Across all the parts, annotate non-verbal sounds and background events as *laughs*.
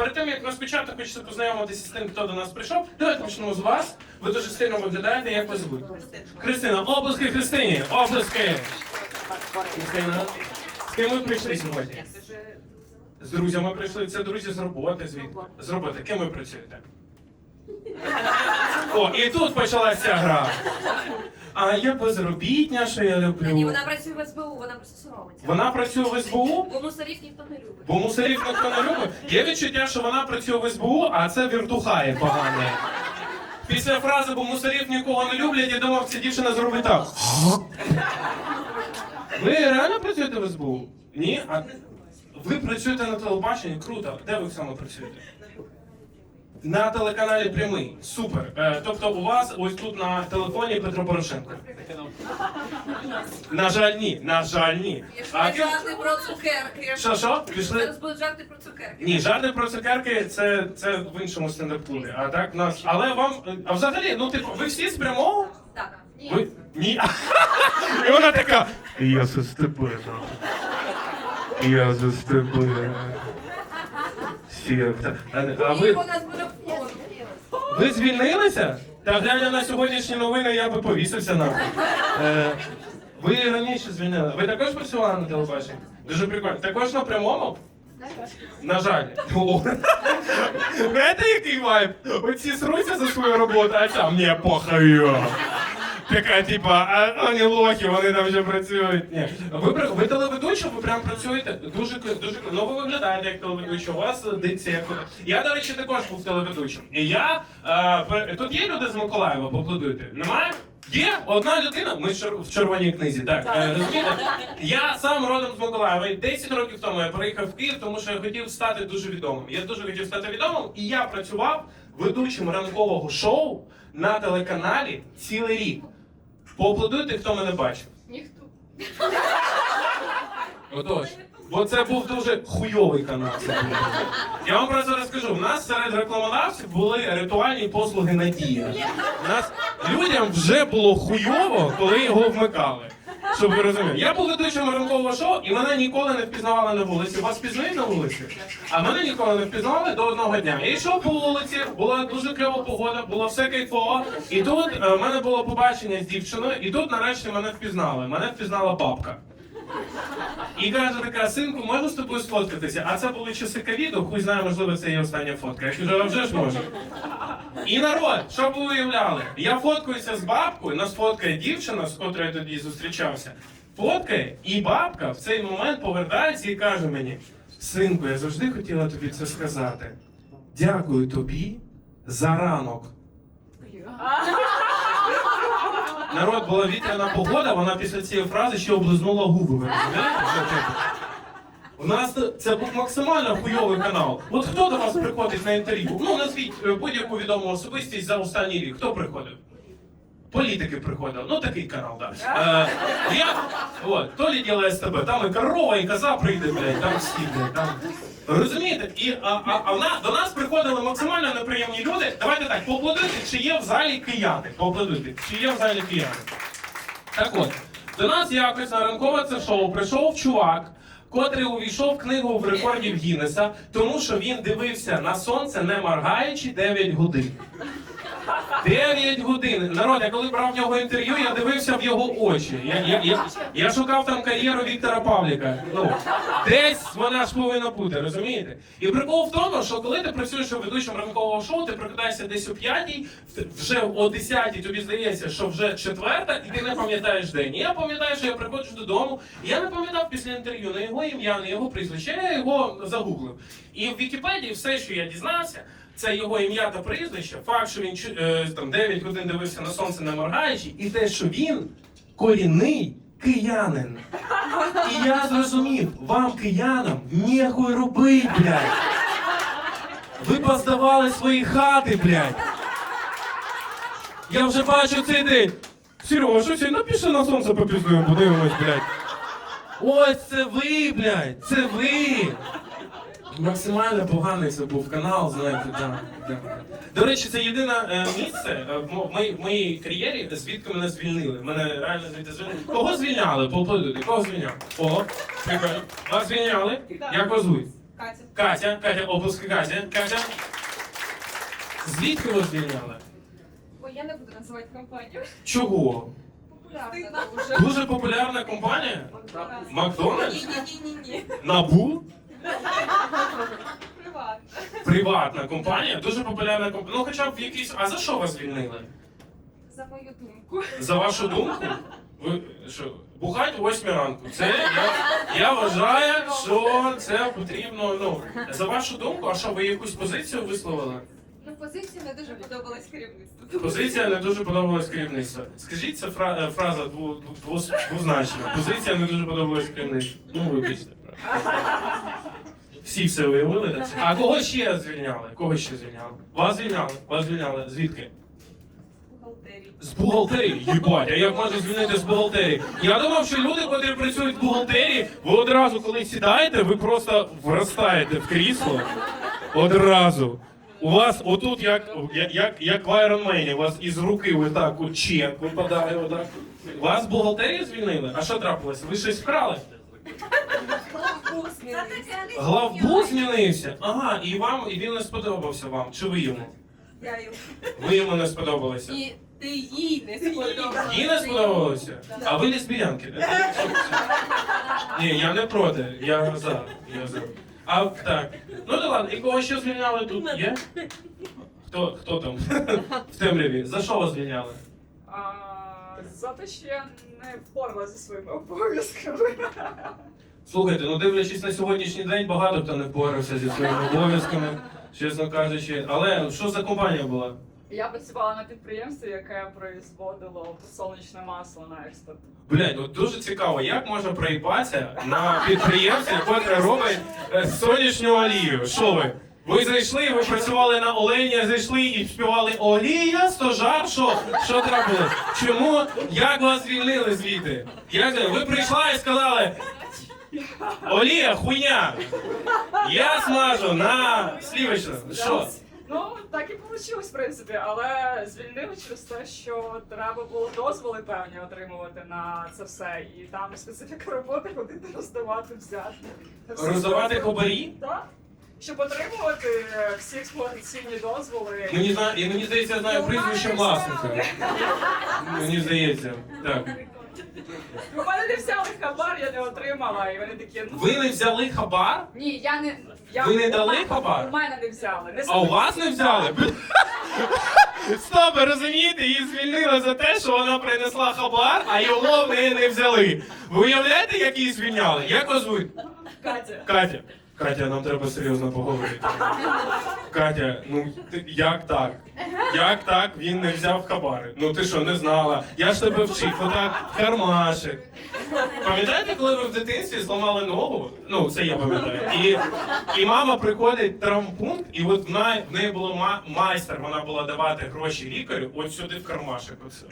Перед тим як розпочати, хочеться познайомитися з тим, хто до нас прийшов. Давайте почнемо з вас. Ви дуже сильно виглядаєте, як вас звуть? Христина, обласки Христині! Обласки! Христина, з ким ви прийшли сьогодні? З друзями прийшли. Це друзі з роботи, звідки? З роботи. Ким ви працюєте? О, і тут почалася гра. А я безробітня, що я люблю. Ні, вона працює в СБУ, вона просто соромиться. Вона працює в СБУ? Бо мусорів ніхто не любить. Бо мусорів ніхто не любить. Є відчуття, що вона працює в СБУ, а це віртухає погане. Після фрази бо мусорів нікого не люблять, я думав, ця дівчина зробить так. Ви реально працюєте в СБУ? Ні? А ви працюєте на телебаченні? Круто. Де ви саме працюєте? На телеканалі прямий. Супер. Е, тобто у вас ось тут на телефоні Петро Порошенко. На жаль, ні. На жаль, ні. А ким- жарти про цукерки. Що, що? Пішли? Зараз будуть жарти про цукерки. Ні, жарти про цукерки це, це в іншому стендап-клубі. А так в нас. Але вам. А взагалі, ну типу, ви всі з прямого? Так. Ні. Ви. Ні. І вона така. Я за тебе. Я за тебе. Сірка. А, а ви, у нас буде фон. Ви звільнилися? Та глядя на сьогоднішні новини, я би повісився на. Е, ви раніше звільнили. Ви також працювали на телебаченні? Дуже прикольно. Також на прямому? На жаль. О. Який вайб? Оці сруться за свою роботу, а ця мені похаю. Така, типа, а вони лохи, вони там вже працюють. Ні. Ви, при- ви телеведуча, ви прям працюєте дуже к- дуже к- ну ви виглядаєте як телеведуча, у вас дикція. як- Я, до речі, також був телеведучим. І я е, пер- тут є люди з Миколаєва, поаплодуйте. Немає? Є одна людина, ми ж в червоній книзі, так. Е, розумієте? Я сам родом з Миколаєва. і 10 років тому я приїхав в Київ, тому що я хотів стати дуже відомим. Я дуже хотів стати відомим, і я працював ведучим ранкового шоу на телеканалі цілий рік. Поаплодуйте, хто мене бачив. Ніхто. Отож. Бо це був дуже хуйовий канал. Я вам просто розкажу. В нас серед рекламодавців були ритуальні послуги Надія. У нас людям вже було хуйово, коли його вмикали. Щоб ви розуміли. Я був ведучим ранкового шоу, і мене ніколи не впізнавали на вулиці. Вас пізнають на вулиці? А мене ніколи не впізнавали до одного дня. Я йшов по вулиці, була дуже кльова погода, було все кайфово. І тут е, в мене було побачення з дівчиною, і тут нарешті мене впізнали. Мене впізнала бабка. І каже така, синку, можна з тобою сфоткатися? А це були часи ковіду, хуй знає, можливо, це її остання фотка. Я кажу, вже ж можна. І народ, що ви уявляли? Я фоткаюся з бабкою, нас фоткає дівчина, з котрою я тоді зустрічався. Фоткає, і бабка в цей момент повертається і каже мені: Синку, я завжди хотіла тобі це сказати. Дякую тобі за ранок. Народ була вітряна погода, вона після цієї фрази ще облизнула губи. Розумієте? У нас це був максимально хуйовий канал. От хто до вас приходить на інтерв'ю? Ну, назвіть е, будь-яку відому особистість за останній рік. Хто приходив? Політики приходили. Ну такий канал. Да. Е, я, от, то ли ділає з там і корова, і коза прийде, блядь, там всі, блядь, там. Розумієте? І, а, а, а в нас, до нас приходили максимально неприємні люди. Давайте так, поаплодуйте, чи є в залі кияни. Поаплодуйте, чи є в залі кияни. Так от, до нас якось на ранкове це шоу прийшов чувак, котрий увійшов в книгу в рекордів Гіннеса, тому що він дивився на сонце, не моргаючи 9 годин. 9 годин. Народ, я коли брав в нього інтерв'ю, я дивився в його очі. Я, я, я, я шукав там кар'єру Віктора Павліка. Ну, десь вона ж повинна бути, розумієте? І прикол в тому, що коли ти працюєш ведучим ранкового шоу, ти прокидаєшся десь о п'ятій, вже о десятій тобі здається, що вже четверта, і ти не пам'ятаєш день. Я пам'ятаю, що я приходжу додому, я не пам'ятав після інтерв'ю на його ім'я, на його прізвище, я його загуглив. І в Вікіпедії все, що я дізнався, це його ім'я та прізвище, факт, що він е, там 9 годин дивився на сонце не моргаючи, і те, що він корінний киянин. І я зрозумів, вам, киянам, ніхуй робить, блядь. Ви поздавали свої хати, блядь. Я вже бачу цей день. Серега, що сьогодні напиши на сонце попіздуємо, подивимось, блядь. Ось це ви, блядь, це ви. Максимально поганий це був канал, знаєте, да, да. До речі, це єдине е, місце е, в мо- в моїй, в моїй кар'єрі, звідки мене звільнили. Мене реально звідти звільнили. Кого звільняли? Поаплодуйте, кого звільняли? О, прикольно. Вас звільняли? Як вас звуть? Катя. Катя, Катя, обласки Катя. Катя. Звідки ви звільняли? Ой, я не буду називати компанію. Чого? Популярна дуже. Дуже популярна компанія? Макдональдс? Ні-ні-ні-ні. Набу? Приватна. Приватна компанія, дуже популярна компанія. Ну хоча б в якійсь. А за що вас звільнили? За мою думку. За вашу думку? Ви що, бухать о 8 ранку. Це я, я вважаю, що це потрібно. Ну, за вашу думку, а що ви якусь позицію висловили? Ну, позиція не дуже подобалась керівництву. Позиція не дуже подобалась керівництву. Скажіть, це фра- е, фраза дву, дву, двозначна. Позиція не дуже подобалась керівництву. Ну, вибачте. Всі все виявили? А кого ще звільняли? Кого ще звільняли? Вас звільняли? Вас звільняли. Звідки? Бухгалтерії. З бухгалтерії, їбать, а як можна звільнити з бухгалтерії? Я думав, що люди, котрі працюють в бухгалтерії, ви одразу, коли сідаєте, ви просто вростаєте в крісло. Одразу. У вас отут, як, як, як, в Iron Man, у вас із руки отак от чек випадає отак. Вас з бухгалтерії звільнили? А що трапилося? Ви щось вкрали? Главбух змінився. Ага, і вам, і він не сподобався вам. Чи ви йому? Я його. Ви йому не сподобалися? І ти їй не сподобалася. Їй не сподобалося? А ви лесбіянки, так? Ні, я не проти, я за. Я за. А так. Ну да ладно, і кого ще звільняли тут? Є? Хто, хто там? В темряві. За що вас звільняли? А, за те, що я не впоралася зі своїми обов'язками. Слухайте, ну дивлячись на сьогоднішній день, багато хто не впорався зі своїми обов'язками, чесно кажучи. Але що за компанія була? Я працювала на підприємстві, яке производило сонячне масло на експорт. Блять, от дуже цікаво, як можна проїбатися на підприємстві, яке робить е, сонячну олію. Що ви? Ви зайшли, ви працювали на олені, зайшли і співали олія, стожар, що? Що трапилось? Чому? Як вас звільнили звідти? Як ви прийшла і сказали, олія, хуйня! Я смажу на слівочну. Що? Ну, так і вийшло, в принципі, але звільнили через те, що треба було дозволи певні отримувати на це все. І там специфіка роботи ходити роздавати взяти. Роздавати хабарі? Так. Щоб отримувати всі експлуатаційні дозволи. Мені зна... і мені здається, я знаю прізвище власника. Мені здається. Так. У мене не взяли хабар, я не отримала, і вони такі, ну Ви не взяли хабар? ні, я не. Я, Ви не дали хабар? У мене не взяли. Не А у вас не взяли? Стоп, ви розумієте, її звільнили за те, що вона принесла хабар, а його в неї не взяли. Ви уявляєте, як її звільняли? Як вас звуть? Катя. Катя. Катя, нам треба серйозно поговорити. Катя, ну ти як так? Як так він не взяв хабари? Ну ти що, не знала? Я ж тебе вчив, отак в кармашек. Пам'ятаєте, коли ви в дитинстві зламали ногу? Ну, це я пам'ятаю. І, і мама приходить в травмпункт, і от в неї, в неї було ма- майстер, вона була давати гроші лікарю, от сюди в кармашек. Оце,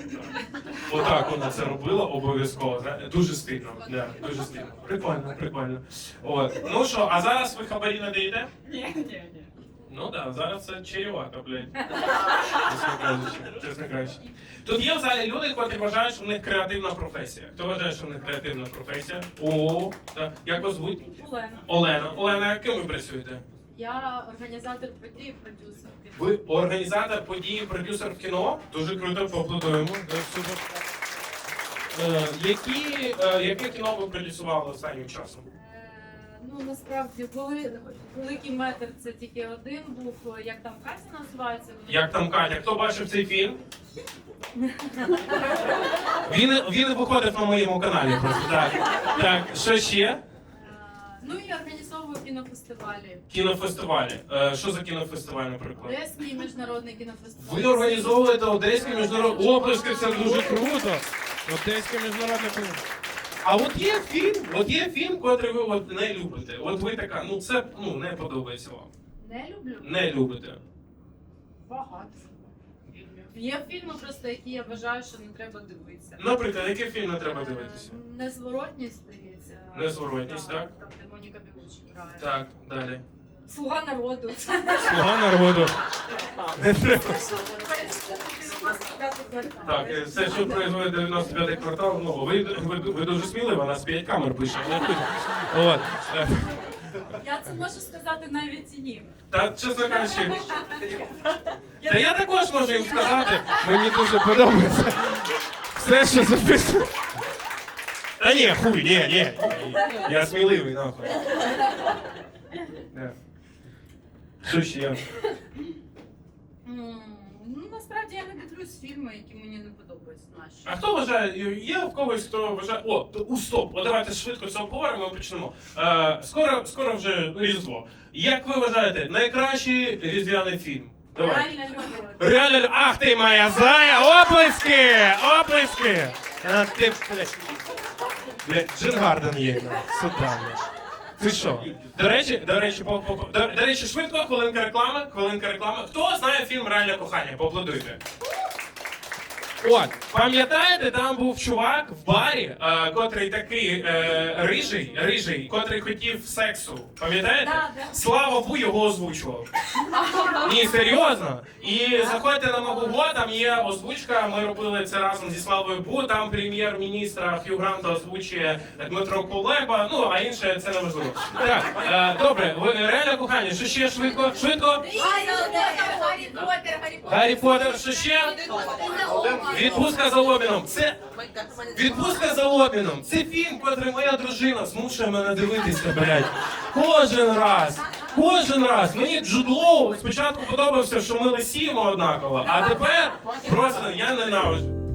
отак. Отак вона це робила обов'язково. Дуже стильно. Да, дуже стильно. Прикольно, прикольно. От. Ну що, а зараз ви хабарі не даєте? Ні, ні, ні. Ну так, да, зараз це чарівато, блядь. Чесно кажучи, чесно кажучи. Тут є в залі люди, які вважають, що в них креативна професія. Хто вважає, що в них креативна професія? О, так. Як вас звуть? Олена. Олена. Олена, ким ви працюєте? Я організатор подій, продюсер. Ви організатор події, продюсер в кіно? Дуже круто, поаплодуємо. Да, супер. Е, які, е, яке кіно ви продюсували останнім часом? Ну насправді були великий метр. Це тільки один був. Як там Катя називається? Як там Катя? Хто бачив цей фільм? Він, він виходив на моєму каналі просто. Так. Так, що ще? Ну і організовую кінофестивалі. Кінофестивалі. Е, Що за кінофестиваль, наприклад? Одеський міжнародний кінофестиваль. Ви організовуєте Одеський міжнародний оплески, це дуже круто. Одеський міжнародний фільм. А от є фільм, от є фільм, котрий ви от не любите. От ви така, ну це ну не подобається вам. Не люблю. Не любите. Багато. Є фільми, просто які я вважаю, що не треба дивитися. Наприклад, який фільм не треба дивитися? Е, Незворотність, здається. Незворотність, так? Там, де Моніка Білучі грає. Так, далі. Слуга народу. Слуга народу. *laughs* Так, е, це що производить 95-й квартал. Ну, ви, ви, ви дуже смілива, нас 5 камер пише. От. Я це можу сказати навіть і ні. Та чесно кажучи. Та я також можу їм сказати. Мені дуже подобається. Все, що записано. Та ні, хуй, ні, ні. Я сміливий, нахуй. Да. Що ще? Ну, насправді я не дивлюсь фільми, які мені не подобаються наші. А хто вважає, є в когось, хто вважає. О, у стоп, о, давайте швидко цього поговоримо і почнемо. Е, скоро, скоро вже Різдво. Як ви вважаєте, найкращий різдвяний фільм? Давай. Реально люблю. Реально, ах ти моя зая! Оплески! Оплески! А ти, блядь. Блядь, Джин Гарден є. Сюди, блядь. Ти що? До речі, до речі, по, по- до, до речі, швидко, хвилинка реклами, хвилинка реклами. Хто знає фільм Реальне кохання? Поаплодуйте. От, пам'ятаєте, там був чувак в барі, е, котрий такий е, рижий, рижий, котрий хотів сексу. Пам'ятаєте? Да, да. Слава Бу його озвучував. Ні, серйозно. І заходьте на Магуго, там є озвучка. Ми робили це разом зі Славою Бу. Там прем'єр-міністра Хью Гранта озвучує Дмитро Кулеба. Ну а інше це не важливо. Так, е, добре, ви реально кохання. Що ще швидко? Швидко? Гаррі Поттер, Гаррі Поттер. Гаррі Поттер, що ще? Відпустка за обміном. Це відпустка за обміном. Це фільм, котрий моя дружина змушує мене дивитися, блядь. Кожен раз. Кожен раз. Мені джудло спочатку подобався, що ми лисіємо однаково, а тепер просто я ненавиджу.